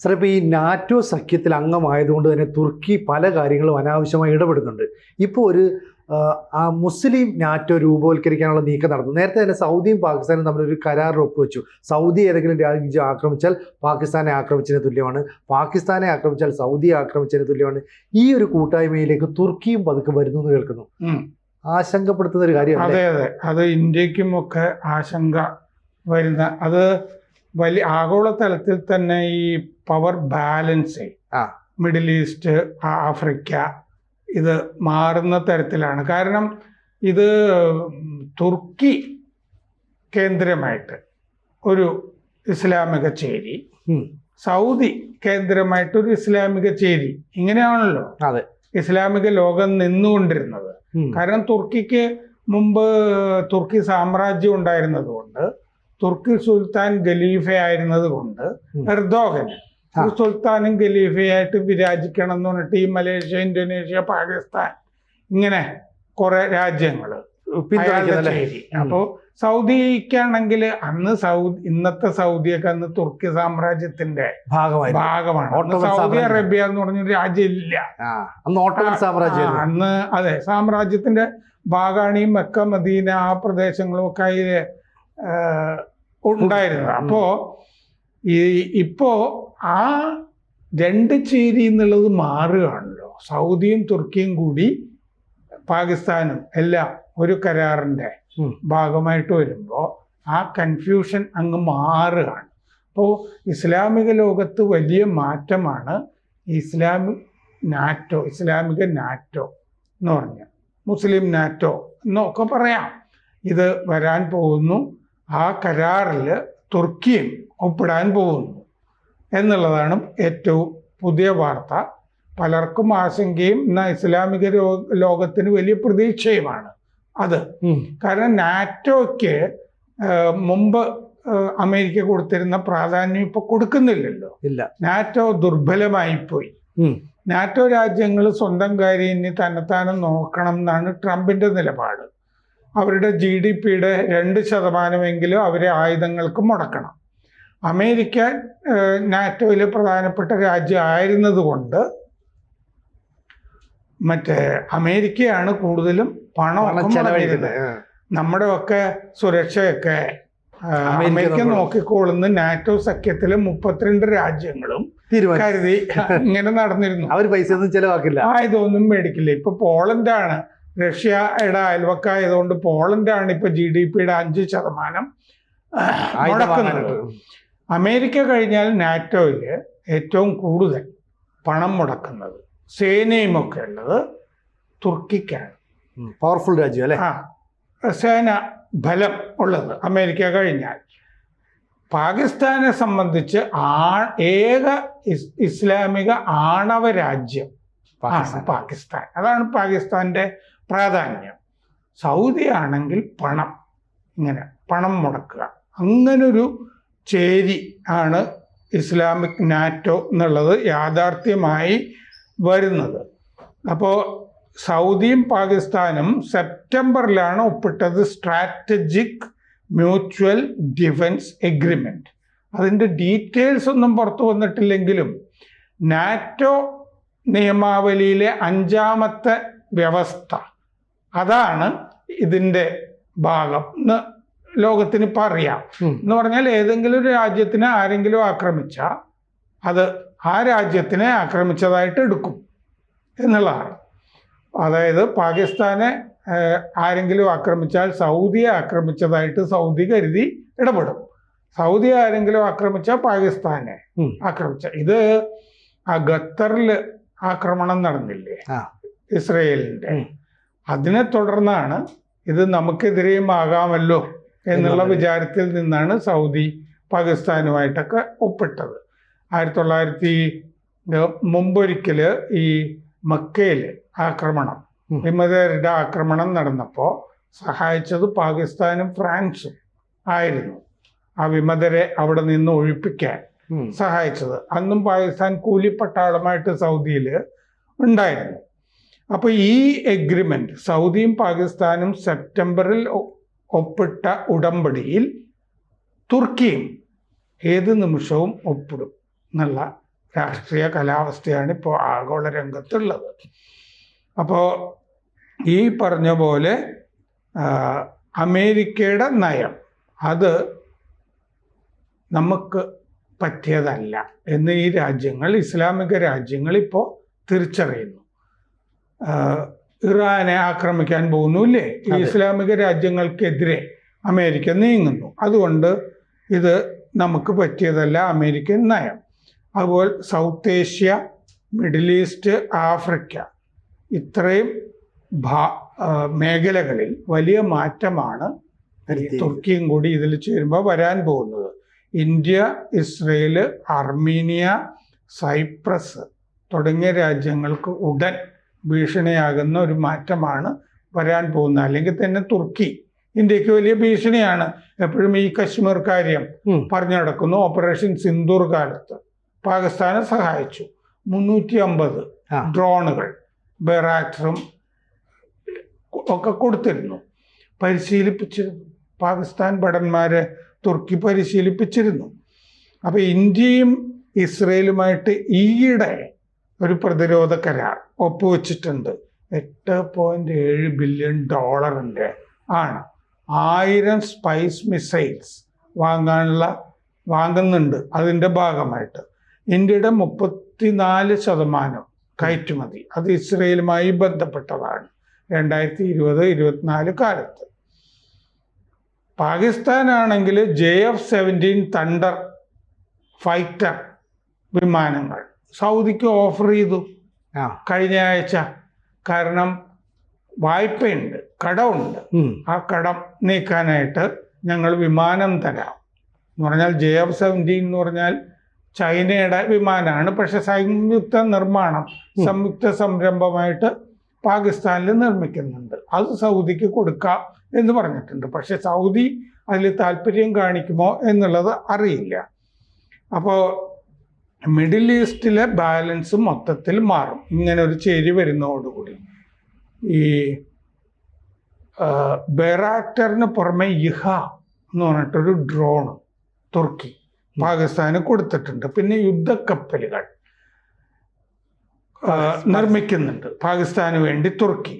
Sir ഇപ്പോൾ ഈ NATO സഖ്യത്തിൽ അംഗമായതുകൊണ്ട് തന്നെ തുർക്കി പല കാര്യങ്ങളും അനാവശ്യമായി ഇടപെടുന്നുണ്ട്. ഇപ്പോൾ ഒരു ആ, മുസ്ലിം നാറ്റോ രൂപവൽക്കരിക്കാനുള്ള നീക്കം നടന്നു. നേരത്തെ തന്നെ സൗദിയും പാകിസ്ഥാനും തമ്മിലൊരു കരാറിൽ ഒപ്പുവെച്ചു. സൗദി ഏതെങ്കിലും രാജ്യം ആക്രമിച്ചാൽ പാകിസ്ഥാനെ ആക്രമിച്ചതിന് തുല്യമാണ്. പാകിസ്ഥാനെ ആക്രമിച്ചാൽ സൗദിയെ ആക്രമിച്ചതിന് തുല്യമാണ്. ഈ ഒരു കൂട്ടായ്മയിലേക്ക് തുർക്കിയും പതുക്കെ വരുന്നു എന്ന് കേൾക്കുന്നു. ആശങ്കപ്പെടുത്തുന്ന ഒരു കാര്യമാണ് അതെ അതെ. അത് ഇന്ത്യക്കും ഒക്കെ ആശങ്ക വരുന്ന അത് വലിയ ആഗോളതലത്തിൽ തന്നെ ഈ power balance. Middle East Africa ഇത് മാറുന്ന തരത്തിലാണ്. കാരണം ഇത് തുർക്കി കേന്ദ്രമായിട്ട് ഒരു ഇസ്ലാമിക ചേരി സൗദി കേന്ദ്രമായിട്ട് ഒരു ഇസ്ലാമിക ചേരി. ഇങ്ങനെയാണല്ലോ അതെ. ഇസ്ലാമിക ലോകം നിന്നുകൊണ്ടിരുന്നത്. കാരണം തുർക്കിക്ക് മുമ്പ് തുർക്കി സാമ്രാജ്യം ഉണ്ടായിരുന്നത് കൊണ്ട് തുർക്കി സുൽത്താൻ ഖലീഫ ആയിരുന്നത് കൊണ്ട് ഉം. ഒരു സുൽത്താനും ഖലീഫയായിട്ട് വിരാജിക്കണം എന്ന് പറഞ്ഞിട്ട് ഈ മലേഷ്യ ഇന്തോനേഷ്യ പാകിസ്ഥാൻ ഇങ്ങനെ കുറെ രാജ്യങ്ങൾ പിന്തുണയ്ക്കുന്നല്ലേ? ഉം. അപ്പോ സൗദിക്കാണെങ്കിൽ അന്ന് സൗദി ഇന്നത്തെ സൗദിയൊക്കെ അന്ന് തുർക്കി സാമ്രാജ്യത്തിന്റെ ഭാഗമായി ഭാഗമാണ്. സൗദി അറേബ്യ എന്ന് പറഞ്ഞ രാജ്യം ഇല്ല അന്ന് അതെ സാമ്രാജ്യത്തിന്റെ ഭാഗമാണ് ഈ മെക്ക മദീന ആ പ്രദേശങ്ങളും ഒക്കെ ഉണ്ടായിരുന്നത്. അപ്പോ ഈ ഇപ്പോ ആ രണ്ട് ചേരി എന്നുള്ളത് മാറുകയാണല്ലോ. സൗദിയും തുർക്കിയും കൂടി പാകിസ്ഥാനും എല്ലാം ഒരു കരാറിന്റെ ഭാഗമായിട്ട് വരുമ്പോൾ ആ കൺഫ്യൂഷൻ അങ്ങ് മാറുകയാണ്. അപ്പോൾ ഇസ്ലാമിക ലോകത്ത് വലിയ മാറ്റമാണ് ഇസ്ലാമിക് നാറ്റോ ഇസ്ലാമിക നാറ്റോ എന്ന് പറഞ്ഞ. മുസ്ലിം നാറ്റോ എന്നൊക്കെ പറയാം. ഇത് വരാൻ പോകുന്നു. ആ കരാറിൽ തുർക്കിയും ഒപ്പിടാൻ പോകുന്നു എന്നുള്ളതാണ് ഏറ്റവും പുതിയ വാർത്ത. പലർക്കും ആശങ്കയും എന്നാൽ ഇസ്ലാമിക ലോകത്തിന് വലിയ പ്രതീക്ഷയുമാണ്. അത് കാരണം നാറ്റോയ്ക്ക് മുമ്പ് അമേരിക്ക കൊടുത്തിരുന്ന പ്രാധാന്യം ഇപ്പൊ കൊടുക്കുന്നില്ലല്ലോ. ഇല്ല. നാറ്റോ ദുർബലമായി പോയി നാറ്റോ രാജ്യങ്ങൾ സ്വന്തം കാര്യം ഇനി തന്നെത്താനും നോക്കണം എന്നാണ് ട്രംപിന്റെ നിലപാട്. അവരുടെ ജി ഡി പിയുടെ രണ്ട് ശതമാനമെങ്കിലും അവരെ ആയുധങ്ങൾക്ക് മുടക്കണം. അമേരിക്ക നാറ്റോയിലെ പ്രധാനപ്പെട്ട രാജ്യമായിരുന്നതുകൊണ്ട് കൊണ്ട് മറ്റേ അമേരിക്കയാണ് കൂടുതലും പണം ചെലവഴിക്കുന്നത്. നമ്മുടെ ഒക്കെ സുരക്ഷയൊക്കെ അമേരിക്ക നോക്കിക്കോളുന്ന നാറ്റോ സഖ്യത്തിലെ മുപ്പത്തിരണ്ട് രാജ്യങ്ങളും കരുതി ഇങ്ങനെ നടന്നിരുന്നു. അവർ പൈസ ഒന്നും ചെലവാക്കില്ല. ആയതൊന്നും മേടിക്കില്ല. ഇപ്പൊ പോളണ്ടാണ്. റഷ്യയുടെ അയൽവക്കായതുകൊണ്ട് പോളണ്ടാണ് ഇപ്പൊ ജി ഡി പിയുടെ അഞ്ച് ശതമാനം. മുടക്കുന്നത്. അമേരിക്ക കഴിഞ്ഞാൽ നാറ്റോയിൽ ഏറ്റവും കൂടുതൽ പണം മുടക്കുന്നത് സേനയും ഒക്കെ ഉള്ളത് തുർക്കിക്കാണ്. പവർഫുൾ രാജ്യം അല്ലെ? ആ സേന ബലം ഉള്ളത് അമേരിക്ക കഴിഞ്ഞാൽ. പാകിസ്ഥാനെ സംബന്ധിച്ച് ആ ഏക ഇസ്ലാമിക ആണവ രാജ്യം പാകിസ്ഥാൻ. അതാണ് പാകിസ്ഥാന്റെ പ്രാധാന്യം. സൗദി ആണെങ്കിൽ പണം. ഇങ്ങനെ പണം മുടക്കുക. അങ്ങനൊരു ചേരി ആണ് ഇസ്ലാമിക് നാറ്റോ എന്നുള്ളത് യാഥാർത്ഥ്യമായി വരുന്നത്. അപ്പോൾ സൗദിയും പാകിസ്ഥാനും സെപ്റ്റംബറിലാണ് ഒപ്പിട്ടത് സ്ട്രാറ്റജിക് മ്യൂച്വൽ ഡിഫൻസ് എഗ്രിമെന്റ് അതിന്റെ ഡീറ്റെയിൽസ് ഒന്നും പുറത്തു വന്നിട്ടില്ലെങ്കിലും നാറ്റോ നിയമാവലിയിലെ അഞ്ചാമത്തെ വ്യവസ്ഥ അതാണ് ഇതിന്റെ ഭാഗം. എന്ന് ലോകത്തിന് ഇപ്പം അറിയാം എന്ന് പറഞ്ഞാൽ ഏതെങ്കിലും ഒരു രാജ്യത്തിനെ ആരെങ്കിലും ആക്രമിച്ചാൽ അത് ആ രാജ്യത്തിനെ ആക്രമിച്ചതായിട്ട് എടുക്കും എന്നുള്ളതാണ്. അതായത് പാകിസ്ഥാനെ ആരെങ്കിലും ആക്രമിച്ചാൽ സൗദിയെ ആക്രമിച്ചതായിട്ട് സൗദി കരുതി ഇടപെടും. സൗദി ആരെങ്കിലും ആക്രമിച്ചാൽ പാകിസ്ഥാനെ. ആക്രമിച്ച. ഇത് ആ ഖത്തറിൽ ആക്രമണം നടന്നില്ലേ? ഇസ്രയേലിന്റെ ഇസ്രയേലിന്റെ. അതിനെ തുടർന്നാണ് ഇത് നമുക്കെതിരെയും ആകാമല്ലോ എന്നുള്ള. വിചാരത്തിൽ നിന്നാണ് സൗദി പാകിസ്ഥാനുമായിട്ടൊക്കെ ഒപ്പിട്ടത്. ആയിരത്തി തൊള്ളായിരത്തി മുമ്പൊരിക്കൽ ഈ മക്കയിൽ ആക്രമണം. വിമതരുടെ ആക്രമണം നടന്നപ്പോൾ സഹായിച്ചത് പാകിസ്ഥാനും ഫ്രാൻസും ആയിരുന്നു. ആ വിമതരെ അവിടെ നിന്ന് ഒഴിപ്പിക്കാൻ സഹായിച്ചത്. അന്നും പാകിസ്ഥാൻ കൂലിപ്പട്ടാളമായിട്ട് സൗദിയിൽ ഉണ്ടായിരുന്നു. അപ്പോൾ ഈ എഗ്രിമെന്റ് സൗദിയും പാകിസ്ഥാനും സെപ്റ്റംബറിൽ ഒപ്പിട്ട ഉടമ്പടിയിൽ തുർക്കിയും ഏത് നിമിഷവും ഒപ്പിടും എന്നുള്ള രാഷ്ട്രീയ കാലാവസ്ഥയാണ് ഇപ്പോൾ ആഗോള രംഗത്തുള്ളത്. അപ്പോൾ ഈ പറഞ്ഞ പോലെ അമേരിക്കയുടെ നയം അത് നമുക്ക് പറ്റിയതല്ല എന്ന് ഈ രാജ്യങ്ങൾ ഇസ്ലാമിക രാജ്യങ്ങൾ ഇപ്പോൾ തിരിച്ചറിയുന്നു. ഇറാനെ ആക്രമിക്കാൻ പോകുന്നു ഇല്ലേ ഇസ്ലാമിക രാജ്യങ്ങൾക്കെതിരെ അമേരിക്ക നീങ്ങുന്നു. അതുകൊണ്ട് ഇത് നമുക്ക് പറ്റിയതല്ല അമേരിക്കൻ നയം. അതുപോലെ South Asia Middle East Africa ഇത്രയും ഭാ മേഖലകളിൽ വലിയ മാറ്റമാണ് തുർക്കിയും കൂടി ഇതിൽ ചേരുമ്പോൾ വരാൻ പോകുന്നത്. ഇന്ത്യ ഇസ്രയേൽ അർമീനിയ സൈപ്രസ് തുടങ്ങിയ രാജ്യങ്ങൾക്ക് ഉടൻ ഭീഷണിയാകുന്ന ഒരു മാറ്റമാണ് വരാൻ പോകുന്നത്. അല്ലെങ്കിൽ തന്നെ തുർക്കി. ഇന്ത്യയ്ക്ക് വലിയ ഭീഷണിയാണ്. എപ്പോഴും ഈ കശ്മീർ കാര്യം പറഞ്ഞു നടക്കുന്നു. ഓപ്പറേഷൻ സിന്ദൂർ കാലത്ത്. പാകിസ്ഥാനെ സഹായിച്ചു. മുന്നൂറ്റി അമ്പത്. ഡ്രോണുകൾ ബെറാക്ടറും ഒക്കെ കൊടുത്തിരുന്നു. പരിശീലിപ്പിച്ചിരുന്നു. പാകിസ്ഥാൻ ഭടന്മാരെ തുർക്കി പരിശീലിപ്പിച്ചിരുന്നു. അപ്പോൾ ഇന്ത്യയും ഇസ്രയേലുമായിട്ട് ഈയിടെ ഒരു പ്രതിരോധ കരാർ ഒപ്പുവെച്ചിട്ടുണ്ട്. എട്ട് പോയിന്റ് ഏഴ് ബില്യൺ ഡോളറിന്റെ ആണ്. ആയിരം സ്പൈസ് മിസൈൽസ് വാങ്ങാനുള്ള വാങ്ങുന്നുണ്ട് അതിന്റെ ഭാഗമായിട്ട്. ഇന്ത്യയുടെ മുപ്പത്തിനാല് ശതമാനം കയറ്റുമതി. അത് ഇസ്രയേലുമായി ബന്ധപ്പെട്ടതാണ് രണ്ടായിരത്തി ഇരുപത് ഇരുപത്തിനാല് കാലത്ത്. പാകിസ്ഥാനാണെങ്കിൽ J F seventeen thunder fighter വിമാനങ്ങൾ സൗദിക്ക് ഓഫർ ചെയ്തു. ആ. കഴിഞ്ഞ ആഴ്ച കാരണം വായ്പയുണ്ട് കടമുണ്ട്. ആ കടം നീക്കാനായിട്ട് ഞങ്ങൾ വിമാനം തരാം. എന്ന് പറഞ്ഞാൽ ജെ എഫ് സെവന്റീൻ എന്ന് പറഞ്ഞാൽ ചൈനയുടെ വിമാനമാണ്. പക്ഷെ സംയുക്ത നിർമ്മാണം സംയുക്ത സംരംഭമായിട്ട് പാകിസ്ഥാനിൽ നിർമ്മിക്കുന്നുണ്ട്. അത് സൗദിക്ക് കൊടുക്കാം എന്ന് പറഞ്ഞിട്ടുണ്ട്. പക്ഷെ സൗദി അതിൽ താല്പര്യം കാണിക്കുമോ എന്നുള്ളത് അറിയില്ല. അപ്പോൾ മിഡിൽ ഈസ്റ്റിലെ ബാലൻസ് മൊത്തത്തിൽ മാറും. ഇങ്ങനെ ഒരു ചേരി വരുന്നതോടുകൂടി. ഈ ബെറാക്ടറിന് പുറമെ ഇഹ എന്ന് പറഞ്ഞിട്ടൊരു ഡ്രോൺ തുർക്കി പാകിസ്ഥാന് കൊടുത്തിട്ടുണ്ട്. പിന്നെ യുദ്ധക്കപ്പലുകൾ നിർമ്മിക്കുന്നുണ്ട് പാകിസ്ഥാന് വേണ്ടി തുർക്കി.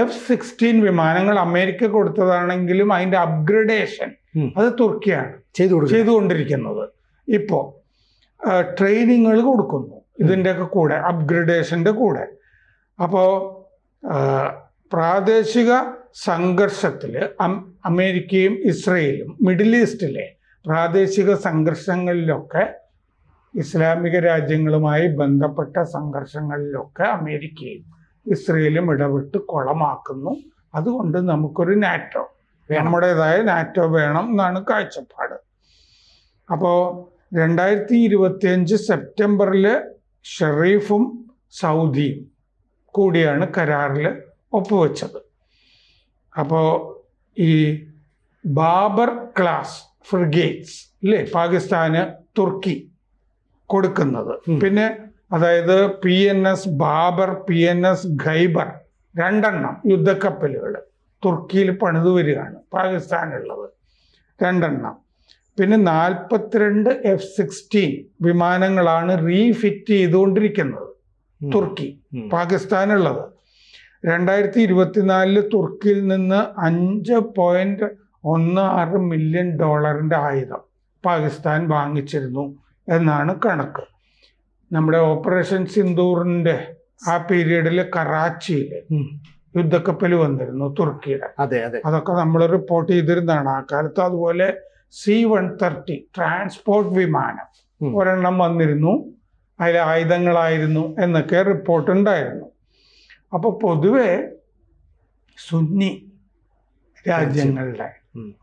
എഫ് സിക്സ്റ്റീൻ വിമാനങ്ങൾ അമേരിക്ക കൊടുത്തതാണെങ്കിലും അതിന്റെ അപ്ഗ്രഡേഷൻ അത് തുർക്കിയാണ് ചെയ്തുകൊണ്ടിരിക്കുന്നത്. ഇപ്പോൾ ട്രെയിനിങ്ങുകൾ കൊടുക്കുന്നു. ഇതിന്റെയൊക്കെ കൂടെ അപ്ഗ്രഡേഷന്റെ കൂടെ. അപ്പോൾ പ്രാദേശിക സംഘർഷത്തിൽ അമേരിക്കയും ഇസ്രയേലും മിഡിൽ ഈസ്റ്റിലെ പ്രാദേശിക സംഘർഷങ്ങളിലൊക്കെ ഇസ്ലാമിക രാജ്യങ്ങളുമായി ബന്ധപ്പെട്ട സംഘർഷങ്ങളിലൊക്കെ അമേരിക്കയും ഇസ്രയേലും ഇടപെട്ട് കുളമാക്കുന്നു. അതുകൊണ്ട് നമുക്കൊരു നാറ്റോ. നമ്മുടേതായ നാറ്റോ വേണം എന്നാണ് കാഴ്ചപ്പാട്. അപ്പോൾ രണ്ടായിരത്തി ഇരുപത്തിയഞ്ച് സെപ്റ്റംബറിൽ ഷെറീഫും സൗദിയും കൂടിയാണ് കരാറിൽ ഒപ്പുവെച്ചത്. അപ്പോൾ ഈ ബാബർ ക്ലാസ് ഫ്രിഗേറ്റ്സ് അല്ലേ പാകിസ്ഥാന് തുർക്കി കൊടുക്കുന്നത്. പിന്നെ അതായത് P N S Babur P N S Khyber രണ്ടെണ്ണം യുദ്ധക്കപ്പലുകൾ തുർക്കിയിൽ പണിതു വരികയാണ് പാകിസ്ഥാനുള്ളത് രണ്ടെണ്ണം. പിന്നെ നാൽപ്പത്തിരണ്ട് എഫ് സിക്സ്റ്റീൻ വിമാനങ്ങളാണ് റീഫിറ്റ് ചെയ്തുകൊണ്ടിരിക്കുന്നത്. തുർക്കി. പാകിസ്ഥാനുള്ളത്. രണ്ടായിരത്തി ഇരുപത്തിനാലിൽ തുർക്കിയിൽ നിന്ന് അഞ്ച് പോയിന്റ് ഒന്ന് ആറ് മില്യൺ ഡോളറിന്റെ ആയുധം പാകിസ്ഥാൻ വാങ്ങിച്ചിരുന്നു എന്നാണ് കണക്ക്. നമ്മുടെ ഓപ്പറേഷൻ സിന്ദൂറിന്റെ ആ പീരീഡിൽ കറാച്ചിയിൽ. യുദ്ധക്കപ്പൽ വന്നിരുന്നു തുർക്കിയുടെ. അതെ അതെ. അതൊക്കെ നമ്മൾ റിപ്പോർട്ട് ചെയ്തിരുന്നതാണ്. ആ കാലത്ത് അതുപോലെ സി വൺ തേർട്ടി ട്രാൻസ്പോർട്ട് വിമാനം. ഒരെണ്ണം വന്നിരുന്നു. അതിൽ ആയുധങ്ങളായിരുന്നു എന്നൊക്കെ റിപ്പോർട്ട് ഉണ്ടായിരുന്നു. അപ്പോൾ പൊതുവെ സുന്നി രാജ്യങ്ങളുടെ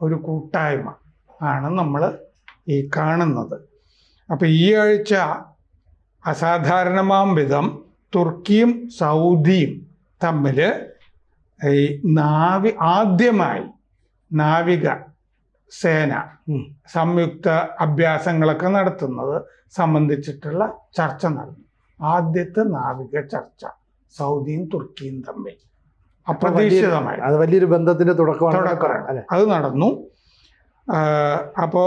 ഒരു കൂട്ടായ്മ ആണ് നമ്മൾ ഈ കാണുന്നത്. അപ്പോൾ ഈ ആഴ്ച അസാധാരണമാം വിധം തുർക്കിയും സൗദിയും തമ്മിൽ ഈ നാവി ആദ്യമായി നാവിക സേന. സംയുക്ത അഭ്യാസങ്ങളൊക്കെ നടത്തുന്നത് സംബന്ധിച്ചിട്ടുള്ള ചർച്ച നടന്നു. ആദ്യത്തെ നാവിക ചർച്ച സൗദിയും തുർക്കിയും തമ്മിൽ. അപ്രതീക്ഷിതമായി. അത് വലിയൊരു ബന്ധത്തിന്റെ തുടക്കമാണ്. തുടക്കമാണ്. അത് നടന്നു. അപ്പോ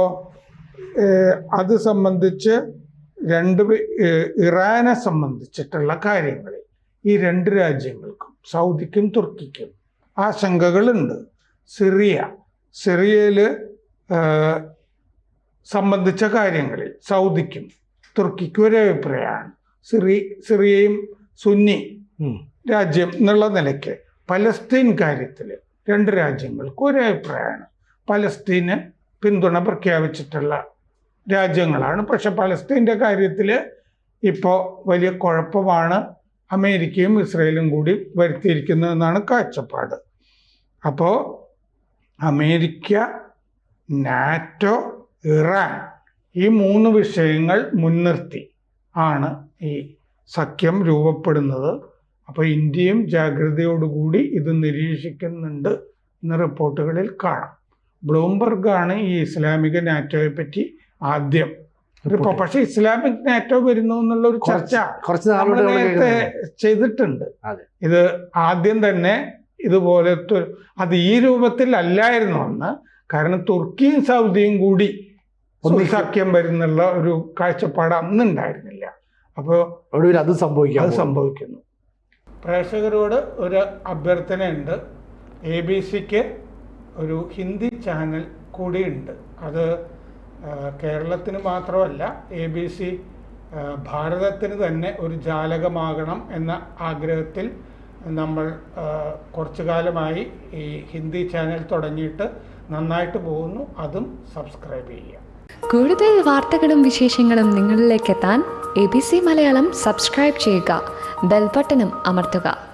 അത് സംബന്ധിച്ച് രണ്ട് ഇറാനെ സംബന്ധിച്ചിട്ടുള്ള കാര്യങ്ങളിൽ ഈ രണ്ട് രാജ്യങ്ങൾക്കും സൗദിക്കും തുർക്കിക്കും ആശങ്കകളുണ്ട്. സിറിയ സിറിയയിൽ സംബന്ധിച്ച കാര്യങ്ങളിൽ സൗദിക്കും തുർക്കിക്കും ഒരേ അഭിപ്രായമാണ്. സിറി സിറിയയും സുന്നി രാജ്യം എന്നുള്ള നിലയ്ക്ക് പലസ്തീൻ കാര്യത്തിൽ രണ്ട് രാജ്യങ്ങൾക്കും ഒരേ അഭിപ്രായമാണ്. പലസ്തീന് പിന്തുണ പ്രഖ്യാപിച്ചിട്ടുള്ള രാജ്യങ്ങളാണ്. പക്ഷെ പലസ്തീന്റെ കാര്യത്തിൽ ഇപ്പോൾ വലിയ കുഴപ്പമാണ് അമേരിക്കയും ഇസ്രയേലും കൂടി വരുത്തിയിരിക്കുന്നതെന്നാണ് കാഴ്ചപ്പാട്. അപ്പോൾ അമേരിക്ക നാറ്റോ ഇറാൻ ഈ മൂന്ന് വിഷയങ്ങൾ മുൻനിർത്തി ആണ് ഈ സഖ്യം രൂപപ്പെടുന്നത്. അപ്പോൾ ഇന്ത്യയും ജാഗ്രതയോടുകൂടി ഇത് നിരീക്ഷിക്കുന്നുണ്ട് എന്ന റിപ്പോർട്ടുകളിൽ കാണാം. ബ്ലൂംബർഗ് ആണ് ഈ ഇസ്ലാമിക നാറ്റോയെ പറ്റി ആദ്യം റിപ്പോർട്ട് പക്ഷെ ഇസ്ലാമിക് നാറ്റോ വരുന്നു എന്നുള്ള ഒരു ചർച്ച നേരത്തെ ചെയ്തിട്ടുണ്ട്. ഇത് ആദ്യം തന്നെ ഇതുപോലത്തെ അത് ഈ രൂപത്തിൽ അല്ലായിരുന്നു അന്ന് കാരണം തുർക്കിയും സൗദിയും കൂടി ഒന്നിച്ച് സഖ്യം വരുന്നുള്ള ഒരു കാഴ്ചപ്പാട് അന്ന് ഉണ്ടായിരുന്നില്ല അപ്പോൾ ഒടുവിൽ അത് സംഭവിക്കും അത് സംഭവിക്കുന്നു. പ്രേക്ഷകരോട് ഒരു അഭ്യർത്ഥനയുണ്ട്. എ ബി സിക്ക് ഒരു ഹിന്ദി ചാനൽ കൂടിയുണ്ട്. അത് കേരളത്തിന് മാത്രമല്ല എ ബി സി ഭാരതത്തിന് തന്നെ ഒരു ജാലകമാകണം എന്ന ആഗ്രഹത്തിൽ നമ്മൾ കുറച്ചു കാലമായി ഈ ഹിന്ദി ചാനൽ തുടങ്ങിയിട്ട് നന്നായിട്ട് പോകുന്നു. അതും സബ്സ്ക്രൈബ് ചെയ്യുക. കൂടുതൽ വാർത്തകളും വിശേഷങ്ങളും നിങ്ങളിലേക്ക് എത്താൻ A B C Malayalam subscribe ചെയ്യുക. ബെൽബട്ടനും അമർത്തുക.